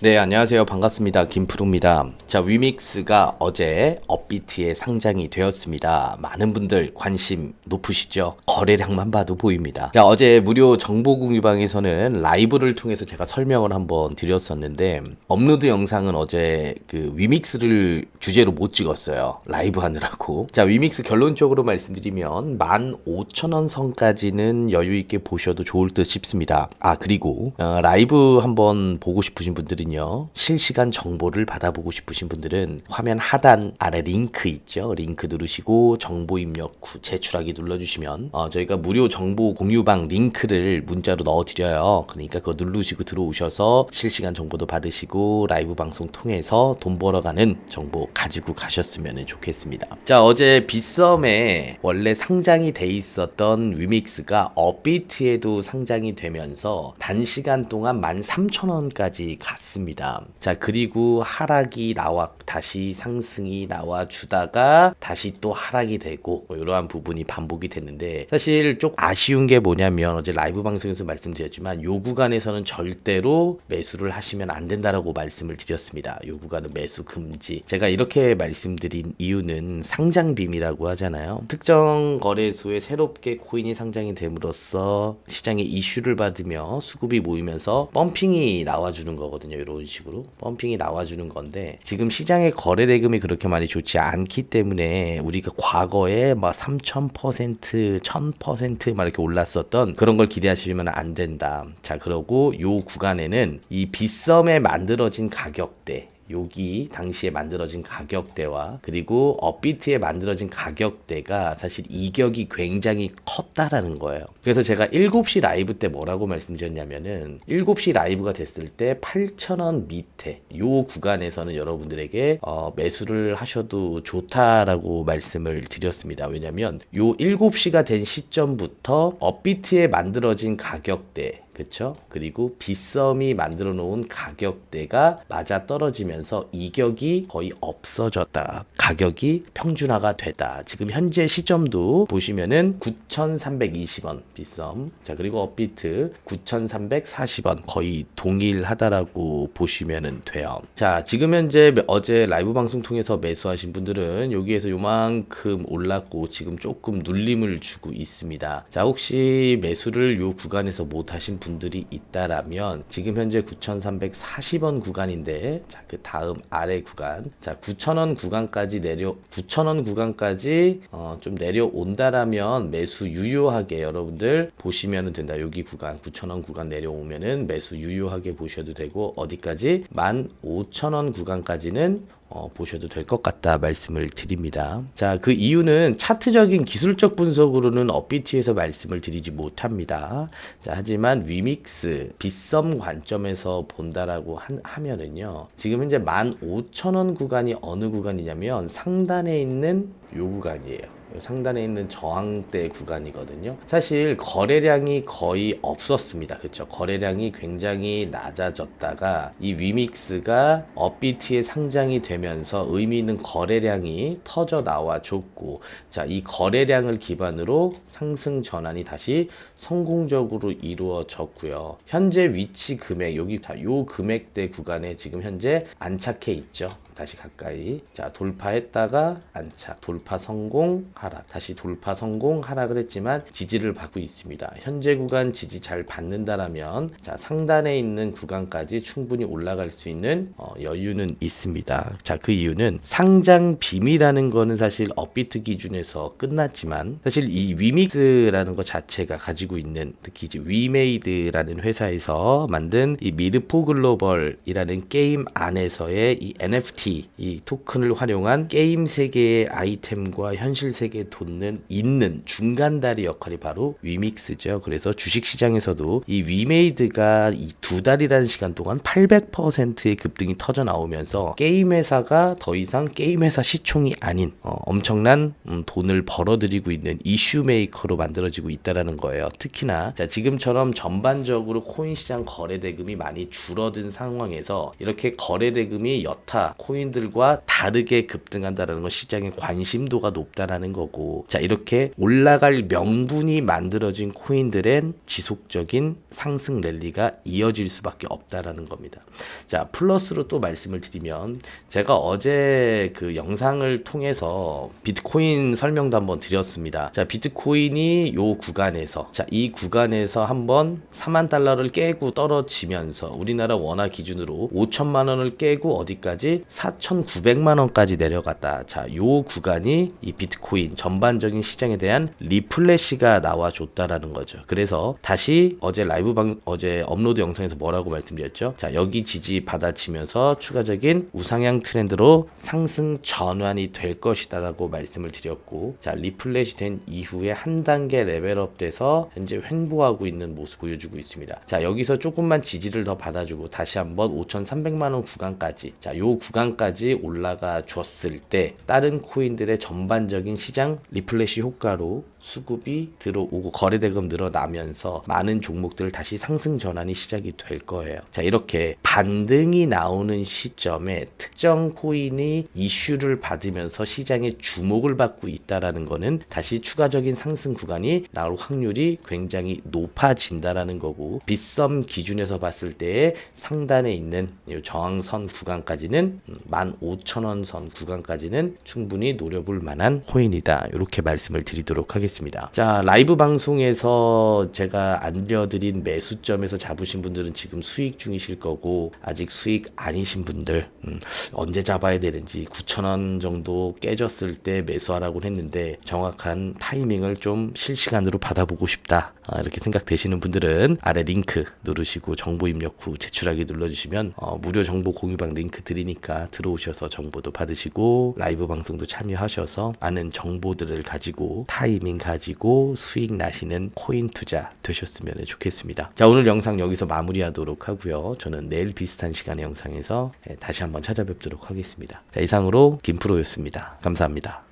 네, 안녕하세요. 반갑습니다. 김프로입니다. 자, 위믹스가 어제 업비트에 상장이 되었습니다. 많은 분들 관심 높으시죠? 거래량만 봐도 보입니다. 자, 어제 무료 정보 공유방에서는 라이브를 통해서 제가 설명을 한번 드렸었는데, 업로드 영상은 어제 그 위믹스를 주제로 못 찍었어요. 라이브 하느라고. 자, 위믹스 결론적으로 말씀드리면 15,000원 선까지는 여유 있게 보셔도 좋을 듯 싶습니다. 아, 그리고 어, 라이브 한번 보고 싶으신 분들 은요. 실시간 정보를 받아보고 싶으신 분들은 화면 하단 아래 링크 있죠. 링크 누르시고 정보 입력 후 제출하기 눌러주시면 어, 저희가 무료 정보 공유방 링크를 문자로 넣어드려요. 그러니까 그거 누르시고 들어오셔서 실시간 정보도 받으시고 라이브 방송 통해서 돈 벌어가는 정보 가지고 가셨으면 좋겠습니다. 자 어제 빗썸에 원래 상장이 돼 있었던 위믹스가 업비트에도 상장이 되면서 단시간 동안 13,000원까지 갔 습니다. 자 그리고 하락이 나와 다시 상승이 나와 주다가 다시 또 하락이 되고 뭐 이러한 부분이 반복이 됐는데 사실 좀 아쉬운 게 뭐냐면 어제 라이브 방송에서 말씀드렸지만 요 구간에서는 절대로 매수를 하시면 안 된다라고 말씀을 드렸습니다. 요 구간은 매수 금지. 제가 이렇게 말씀드린 이유는 상장 빔이라고 하잖아요. 특정 거래소에 새롭게 코인이 상장이 됨으로써 시장에 이슈를 받으며 수급이 모이면서 펌핑이 나와주는 거거든요. 이런 식으로 펌핑이 나와주는 건데 지금 시장의 거래 대금이 그렇게 많이 좋지 않기 때문에 우리가 과거에 막 3,000%, 1,000%막 이렇게 올랐었던 그런 걸 기대하시면 안 된다. 자, 그러고 요 구간에는 이 빗썸에 만들어진 가격대 여기 당시에 만들어진 가격대와 그리고 업비트에 만들어진 가격대가 사실 이격이 굉장히 컸다라는 거예요. 그래서 제가 7시 라이브 때 뭐라고 말씀드렸냐면은 7시 라이브가 됐을 때 8,000원 밑에 요 구간에서는 여러분들에게 어, 매수를 하셔도 좋다라고 말씀을 드렸습니다. 왜냐면 요 7시가 된 시점부터 업비트에 만들어진 가격대 그쵸? 그리고 빗썸이 만들어 놓은 가격대가 맞아 떨어지면서 이격이 거의 없어졌다. 가격이 평준화가 되다. 지금 현재 시점도 보시면은 9,320원 빗썸. 자, 그리고 업비트 9,340원 거의 동일하다라고 보시면은 돼요. 자, 지금 현재 어제 라이브 방송 통해서 매수하신 분들은 여기에서 요만큼 올랐고 지금 조금 눌림을 주고 있습니다. 자, 혹시 매수를 요 구간에서 못 하신 분들이 있다라면 지금 현재 9,340원 구간인데 자, 그 다음 아래 구간 자, 9,000원 구간까지 내려 9,000원 구간까지 어, 좀 내려온다라면 매수 유효하게 여러분들 보시면 된다. 여기 구간 9,000원 구간 내려오면은 매수 유효하게 보셔도 되고 어디까지 15,000원 구간까지는 어, 보셔도 될 것 같다 말씀을 드립니다. 자, 그 이유는 차트적인 기술적 분석으로는 업비트에서 말씀을 드리지 못합니다. 자, 하지만 위믹스, 빗썸 관점에서 본다라고 한- 하면은요. 지금 현재 15,000원 구간이 어느 구간이냐면 상단에 있는 요 구간이에요. 요 상단에 있는 저항대 구간이거든요. 사실 거래량이 거의 없었습니다. 그렇죠? 거래량이 굉장히 낮아졌다가 이 위믹스가 업비트에 상장이 되면서 의미 있는 거래량이 터져 나와 줬고 자, 이 거래량을 기반으로 상승 전환이 다시 성공적으로 이루어졌고요. 현재 위치 금액 여기 자, 요 금액대 구간에 지금 현재 안착해 있죠. 다시 가까이 자 돌파했다가 안착 돌파 성공 하락 다시 돌파 성공 하락을 했지만 지지를 받고 있습니다 현재 구간 지지 잘 받는다라면 자 상단에 있는 구간까지 충분히 올라갈 수 있는 어, 여유는 있습니다 자 그 이유는 상장 빔이라는 거는 사실 업비트 기준에서 끝났지만 사실 이 위믹스라는 것 자체가 가지고 있는 특히 이제 위메이드라는 회사에서 만든 이 미르포 글로벌이라는 게임 안에서의 이 NFT 이 토큰을 활용한 게임 세계의 아이템과 현실 세계에 돋는 있는 중간다리 역할이 바로 위믹스죠. 그래서 주식 시장에서도 이 위메이드가 이 두 달이라는 시간 동안 800%의 급등이 터져 나오면서 게임 회사가 더 이상 게임 회사 시총이 아닌 어, 엄청난 음, 돈을 벌어들이고 있는 이슈 메이커로 만들어지고 있다라는 거예요. 특히나 자, 지금처럼 전반적으로 코인 시장 거래 대금이 많이 줄어든 상황에서 이렇게 거래 대금이 여타 코인들과 다르게 급등한다라는 건 시장의 관심도가 높다라는 거고 자 이렇게 올라갈 명분이 만들어진 코인들엔 지속적인 상승 랠리가 이어질 수밖에 없다라는 겁니다. 자 플러스로 또 말씀을 드리면 제가 어제 그 영상을 통해서 비트코인 설명도 한번 드렸습니다. 자 비트코인이 요 구간에서 자이 구간에서 한번 4만 달러를 깨고 떨어지면서 우리나라 원화 기준으로 5천만 원을 깨고 어디까지 4,900만 원까지 내려갔다. 자, 요 구간이 이 비트코인 전반적인 시장에 대한 리플래시가 나와 줬다라는 거죠. 그래서 다시 어제 라이브 방 어제 업로드 영상에서 뭐라고 말씀드렸죠? 자, 여기 지지 받아치면서 추가적인 우상향 트렌드로 상승 전환이 될 것이다라고 말씀을 드렸고 자, 리플래시 된 이후에 한 단계 레벨업 돼서 현재 횡보하고 있는 모습 보여주고 있습니다. 자, 여기서 조금만 지지를 더 받아주고 다시 한번 5,300만 원 구간까지 자, 요 구간까지 올라가 줬을 때 다른 코인들의 전반적인 시장 리플래시 효과로 수급이 들어오고 거래 대금 늘어나면서 많은 종목들 다시 상승 전환이 시작이 될 거예요. 자, 이렇게 반등이 나오는 시점에 특정 코인이 이슈를 받으면서 시장의 주목을 받고 있다라는 거는 다시 추가적인 상승 구간이 나올 확률이 굉장히 높아진다라는 거고 빗썸 기준에서 봤을 때 상단에 있는 이 저항선 구간까지는 15,000원 선 구간까지는 충분히 노려볼 만한 코인이다. 이렇게 말씀을 드리도록 하겠습니다. 자, 라이브 방송에서 제가 알려드린 매수점에서 잡으신 분들은 지금 수익 중이실 거고 아직 수익 아니신 분들 음, 언제 잡아야 되는지 9,000원 정도 깨졌을 때 매수하라고 했는데 정확한 타이밍을 좀 실시간으로 받아보고 싶다. 아, 이렇게 생각되시는 분들은 아래 링크 누르시고 정보 입력 후 제출하기 눌러주시면 어, 무료 정보 공유방 링크 드리니까 들어오셔서 정보도 받으시고 라이브 방송도 참여하셔서 많은 정보들을 가지고 타이밍 가지고 수익 나시는 코인 투자 되셨으면 좋겠습니다. 자 오늘 영상 여기서 마무리하도록 하고요. 저는 내일 비슷한 시간의 영상에서 예, 다시 한번 찾아뵙도록 하겠습니다. 자 이상으로 김프로였습니다. 감사합니다.